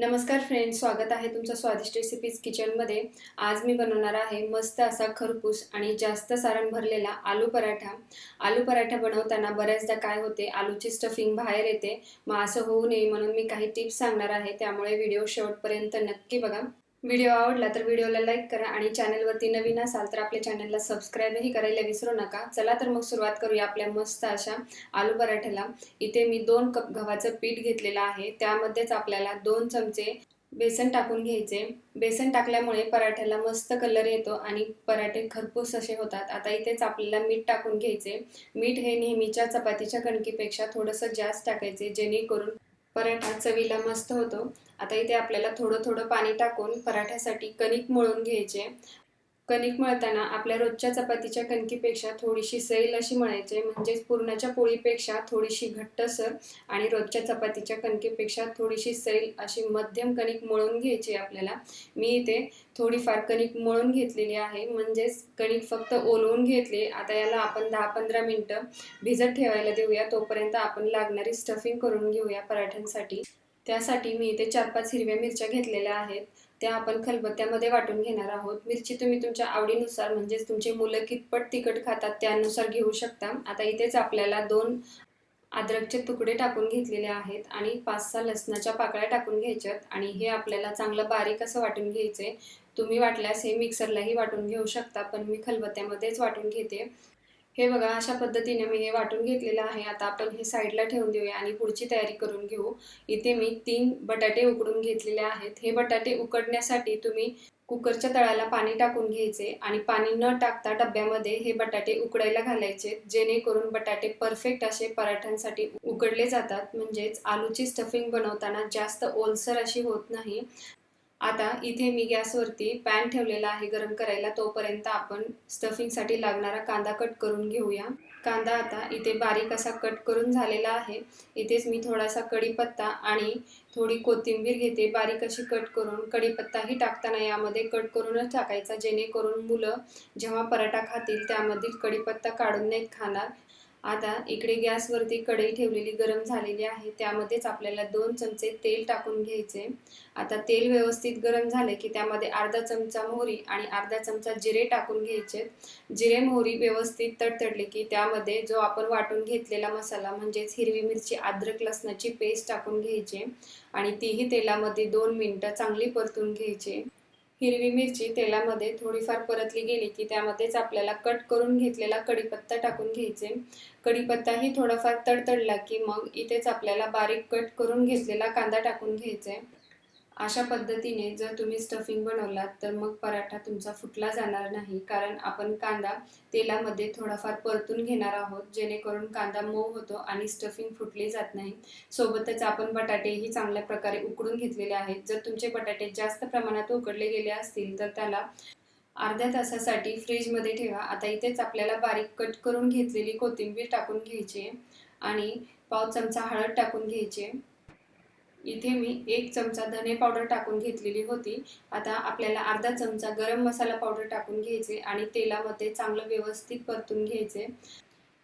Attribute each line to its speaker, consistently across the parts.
Speaker 1: नमस्कार फ्रेंड स्वागत आहे तुमचं स्वादिष्ट रेसिपीज किचनमध्ये आज मी बनवणार आहे मस्त असा खरपूस आणि जास्त सारण भरलेला आलू पराठा. आलू पराठा बनवताना बऱ्याचदा काय होते आलूची स्टफिंग बाहेर येते. मग असं होऊ नये म्हणून मी काही टिप्स सांगणार आहे त्यामुळे व्हिडिओ शेवटपर्यंत नक्की बघा. व्हिडिओ आवडला तर व्हिडिओला लाईक करा आणि चॅनलवरती नवीन असाल तर आपल्या चॅनलला सबस्क्राईबही करायला विसरू नका. चला तर मग सुरुवात करूया आपल्या मस्त अशा आलू पराठ्याला. इथे मी दोन कप गव्हाचं पीठ घेतलेलं आहे. त्यामध्येच आपल्याला दोन चमचे बेसन टाकून घ्यायचे. बेसन टाकल्यामुळे पराठ्याला मस्त कलर येतो आणि पराठे खरपूस असे होतात. आता इथेच आपल्याला मीठ टाकून घ्यायचे. मीठ हे नेहमीच्या चपातीच्या कणकीपेक्षा थोडंसं जास्त टाकायचे जेणेकरून पराठा चवीला मस्त होतो. आता इथे आपल्याला थोडं थोडं पाणी टाकून पराठ्यासाठी कणिक मळून घ्यायचे. कणिक मळताना आपल्या रोजच्या चपातीच्या कणकीपेक्षा थोडीशी सैल अशी मळायचे म्हणजेच पुरणाच्या पोळीपेक्षा थोडीशी घट्टसर आणि रोजच्या चपातीच्या कणकीपेक्षा थोडीशी सैल अशी मध्यम कणिक मळून घ्यायची आपल्याला. मी इथे थोडीफार कणिक मळून घेतलेली आहे म्हणजेच कणिक फक्त ओलवून घेतली. आता याला आपण दहा पंधरा मिनटं भिजत ठेवायला देऊया तोपर्यंत आपण लागणारी स्टफिंग करून घेऊया पराठ्यांसाठी. त्यासाठी मी इथे चार पाच हिरव्या मिरच्या घेतलेल्या आहेत. त्या आपण खलबत्त्यामध्ये वाटून घेणार आहोत. मिरची तुम्ही तुमच्या आवडीनुसार म्हणजेच तुमचे मुलं कितपट तिखट खातात त्यानुसार घेऊ शकता. आता इथेच आपल्याला दोन अद्रकचे तुकडे टाकून घेतलेले आहेत आणि पाच सहा लसणाच्या पाकळ्या टाकून घ्यायच्यात. आणि हे आपल्याला चांगलं बारीक असं वाटून घ्यायचे तुम्ही वाटल्यास हे मिक्सरलाही वाटून घेऊ शकता पण मी खलबत्त्यामध्येच वाटून घेते. हे बघा अशा पद्धतीने मी हे वाटून घेतलेलं आहे. आता आपण हे साईडला ठेवून देऊया आणि पुढची तयारी करून घेऊ. इथे मी तीन बटाटे उकडून घेतलेले आहेत. हे बटाटे उकडण्यासाठी तुम्ही कुकरच्या तळाला पाणी टाकून घ्यायचे आणि पाणी न टाकता डब्यामध्ये हे बटाटे उकडायला घालायचे. जेणेकरून बटाटे परफेक्ट असे पराठ्यांसाठी उकडले जातात. म्हणजेच आलूची स्टफिंग बनवताना जास्त ओलसर अशी होत नाही. आता इथे मी गॅसवरती पॅन ठेवलेला आहे गरम करायला. तोपर्यंत आपण स्टफिंगसाठी लागणारा कांदा कट करून घेऊया. कांदा आता इथे बारीक असा कट करून झालेला आहे. इथेच मी थोडासा कढीपत्ता आणि थोडी कोथिंबीर घेते. बारीक अशी कट करून कढीपत्ताही टाकताना यामध्ये कट करूनच टाकायचा. जेणेकरून मुलं जेव्हा पराठा खातील त्यामधील कढीपत्ता काढून नाहीत खाणार. आता इकडे गॅसवरती कढई ठेवलेली गरम झालेली आहे. त्यामध्येच आपल्याला दोन चमचे तेल टाकून घ्यायचे. आता तेल व्यवस्थित गरम झाले की त्यामध्ये अर्धा चमचा मोहरी आणि अर्धा चमचा जिरे टाकून घ्यायचे. जिरे मोहरी व्यवस्थित तडतडले की त्यामध्ये जो आपण वाटून घेतलेला मसाला म्हणजेच हिरवी मिरची अद्रक लसणाची पेस्ट टाकून घ्यायची आणि तीही तेलामध्ये दोन मिनटं चांगली परतून घ्यायची. हिरवी मिरची तेलामध्ये थोडीफार परतली गेली की त्यामध्येच आपल्याला कट करून घेतलेला कढीपत्ता टाकून घ्यायचे. कढीपत्ताही थोडाफार तडतडला की मग इथेच आपल्याला बारीक कट करून घेतलेला कांदा टाकून घ्यायचा. अशा पद्धतीने जर तुम्ही स्टफिंग बनवलात तर मग पराठा तुमचा फुटला जाणार नाही. कारण आपण कांदा तेलामध्ये थोडाफार परतून घेणार आहोत जेणेकरून कांदा मऊ होतो आणि स्टफिंग फुटली जात नाही. सोबतच आपण बटाटेही चांगल्या प्रकारे उकडून घेतलेले आहेत. जर तुमचे बटाटे जास्त प्रमाणात उकडले गेले असतील तर त्याला अर्ध्या तासासाठी फ्रीजमध्ये ठेवा. आता इथेच आपल्याला बारीक कट करून घेतलेली कोथिंबीर टाकून घ्यायची आणि पाव चमचा हळद टाकून घ्यायची. इथे मी एक चमचा धने पावडर टाकून घेतलेली होती. आता आपल्याला अर्धा चमचा गरम मसाला पावडर टाकून घ्यायचे आणि तेलामध्ये चांगलं व्यवस्थित परतून घ्यायचे.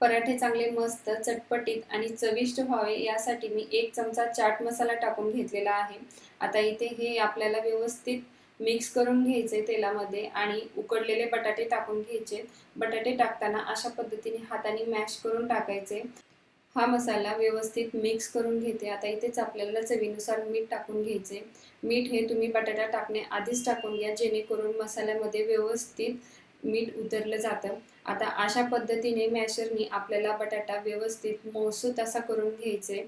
Speaker 1: पराठे चांगले मस्त चटपटीत आणि चविष्ट व्हावे यासाठी मी एक चमचा चाट मसाला टाकून घेतलेला आहे. आता इथे हे आपल्याला व्यवस्थित मिक्स करून घ्यायचे तेलामध्ये आणि उकडलेले बटाटे टाकून घ्यायचे. बटाटे टाकताना अशा पद्धतीने हाताने मॅश करून टाकायचे. हा मसाला व्यवस्थित मिक्स करून घेते. आता इथेच आपल्याला चवीनुसार मीठ टाकून घ्यायचे. मीठ हे तुम्ही बटाटा टाकणे आधीच टाकून घ्या जेणेकरून मसाल्यामध्ये व्यवस्थित मीठ उतरलं जातं. आता अशा पद्धतीने मॅशरनी आपल्याला बटाटा व्यवस्थित मौसूत असा करून घ्यायचे.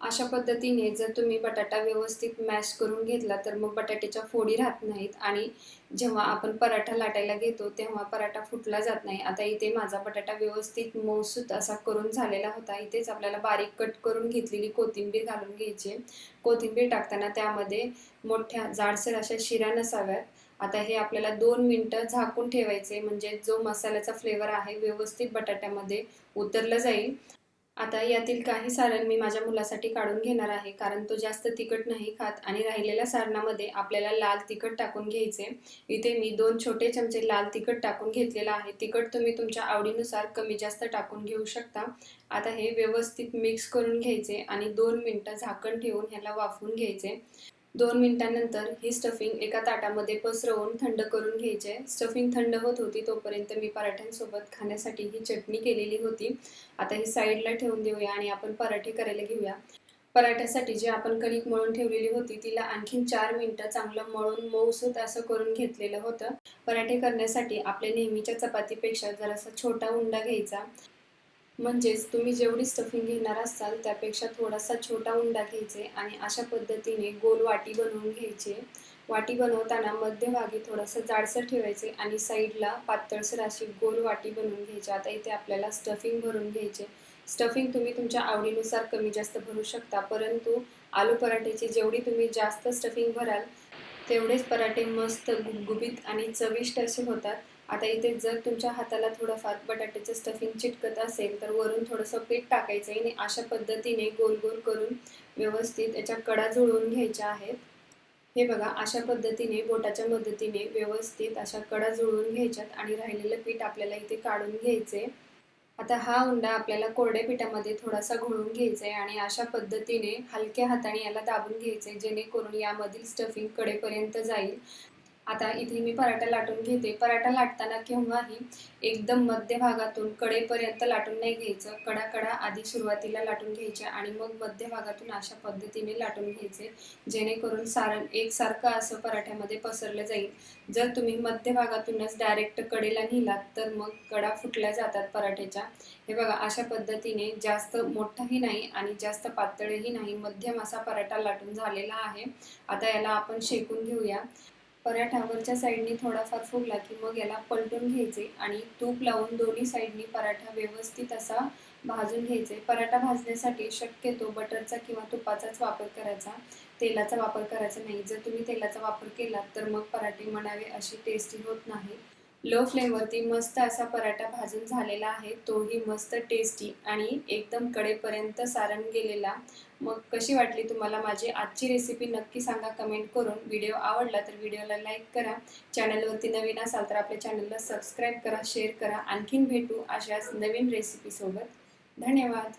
Speaker 1: अशा पद्धतीने जर तुम्ही बटाटा व्यवस्थित मॅश करून घेतला तर मग बटाट्याच्या फोडी राहत नाहीत. आणि जेव्हा आपण पराठा लाटायला घेतो तेव्हा पराठा फुटला जात नाही. आता इथे माझा बटाटा व्यवस्थित मौसूत असा करून झालेला होता. इथेच आपल्याला बारीक कट करून घेतलेली कोथिंबीर घालून घ्यायची. कोथिंबीर टाकताना त्यामध्ये मोठ्या जाडसर अशा शिरा नसाव्यात. आता हे आपल्याला दोन मिनटं झाकून ठेवायचे म्हणजे जो मसाल्याचा फ्लेवर आहे व्यवस्थित बटाट्यामध्ये उतरलं जाईल. आता यातील काही सारण मी माझ्या मुलासाठी काढून घेणार आहे कारण तो जास्त तिखट नाही खात आणि राहिलेल्या सारणामध्ये आपल्याला लाल तिखट टाकून घ्यायचे. इथे मी दोन छोटे चमचे लाल तिखट टाकून घेतलेला आहे. तिखट तुम्ही तुमच्या आवडीनुसार कमी जास्त टाकून घेऊ शकता. आता हे व्यवस्थित मिक्स करून घ्यायचे आणि दोन मिनटं झाकण ठेवून ह्याला वाफवून घ्यायचे. दोन मिनिटांनंतर ही स्टफिंग एका ताटामध्ये पसरवून थंड करून घ्यायचे. स्टफिंग थंड होत होती तोपर्यंत मी पराठ्यांसोबत खाण्यासाठी ही चटणी केलेली होती. आता ही साईडला ठेवून देऊया आणि आपण पराठे करायला घेऊया. पराठ्यासाठी जी आपण कणिक मळून ठेवलेली होती तिला आणखीन चार मिनटं चांगलं मळून मऊसूत असं करून घेतलेलं होतं. पराठे करण्यासाठी आपल्या नेहमीच्या चपातीपेक्षा जरासा छोटा उंडा घ्यायचा. म्हणजेच तुम्ही जेवढी स्टफिंग घेणार असाल त्यापेक्षा थोडासा छोटा उंडा घ्यायचे आणि अशा पद्धतीने गोल वाटी बनवून घ्यायची. वाटी बनवताना मध्यभागी थोडंसं जाडसर ठेवायचे आणि साईडला पातळसर अशी गोल वाटी बनवून घ्यायची. आता इथे आपल्याला स्टफिंग भरून घ्यायचे. स्टफिंग तुम्ही तुमच्या आवडीनुसार कमी जास्त भरू शकता परंतु आलू पराठ्याची जेवढी तुम्ही जास्त स्टफिंग भराल तेवढेच पराठे मस्त गुबगुबीत आणि चविष्ट असे होतात. आता इथे जर तुमच्या हाताला थोडंफार बटाट्याचं स्टफिंग चिटकत असेल तर वरून थोडंसं पीठ टाकायचं आहे आणि अशा पद्धतीने गोल गोल करून व्यवस्थित याच्या कडा जुळवून घ्यायच्या आहेत. हे बघा अशा पद्धतीने बोटाच्या मदतीने व्यवस्थित अशा कडा जुळवून घ्यायच्यात आणि राहिलेलं पीठ आपल्याला इथे काढून घ्यायचे आता हा उंडा आपल्याला कोरड्या पिठामध्ये थोडासा घोळून घ्यायचा आहे आणि अशा पद्धतीने हलक्या हाताने याला दाबून घ्यायचे जेणेकरून यामधील स्टफिंग कडेपर्यंत जाईल. आता इथे मी पराठा लाटून घेते. पराठा लाटताना केव्हाही एकदम मध्य भागातून कडेपर्यंत लाटून नाही घ्यायचं. कडा कडा आधी सुरुवातीला लाटून घ्यायचे आणि मग मध्य भागातून अशा पद्धतीने लाटून घ्यायचे जेणेकरून सारण एकसारखं असं पराठ्यामध्ये पसरलं जाईल. जर तुम्ही मध्य भागातूनच डायरेक्ट कडेला नेलात तर मग कडा फुटल्या जातात पराठ्याच्या. हे बघा अशा पद्धतीने जास्त मोठाही नाही आणि जास्त पातळही नाही. मध्यम असा पराठा लाटून झालेला आहे. आता याला आपण शेकून घेऊया. पराठा वरच्या साईडनी थोडाफार फुगला की मग याला पलटून घ्यायचे आणि तूप लावून दोन्ही साईडनी पराठा व्यवस्थित असा भाजून घ्यायचे. पराठा भाजण्यासाठी शक्यतो बटरचा किंवा तुपाचाच वापर करायचा. तेलाचा वापर करायचा नाही. जर तुम्ही तेलाचा वापर केला तर मग पराठे म्हणावे अशी टेस्टी होत नाही. लो फ्लेमवरती मस्त असा पराठा भाजून झालेला आहे. तोही मस्त टेस्टी आणि एकदम कडेपर्यंत सारण गेलेला. मग कशी वाटली तुम्हाला माझी आजची रेसिपी नक्की सांगा कमेंट करून. व्हिडिओ आवडला तर व्हिडिओला लाईक करा. चॅनलवरती नवीन असाल तर आपल्या चॅनलला सबस्क्राईब करा शेअर करा. आणखीन भेटू अशाच नवीन रेसिपीसोबत धन्यवाद.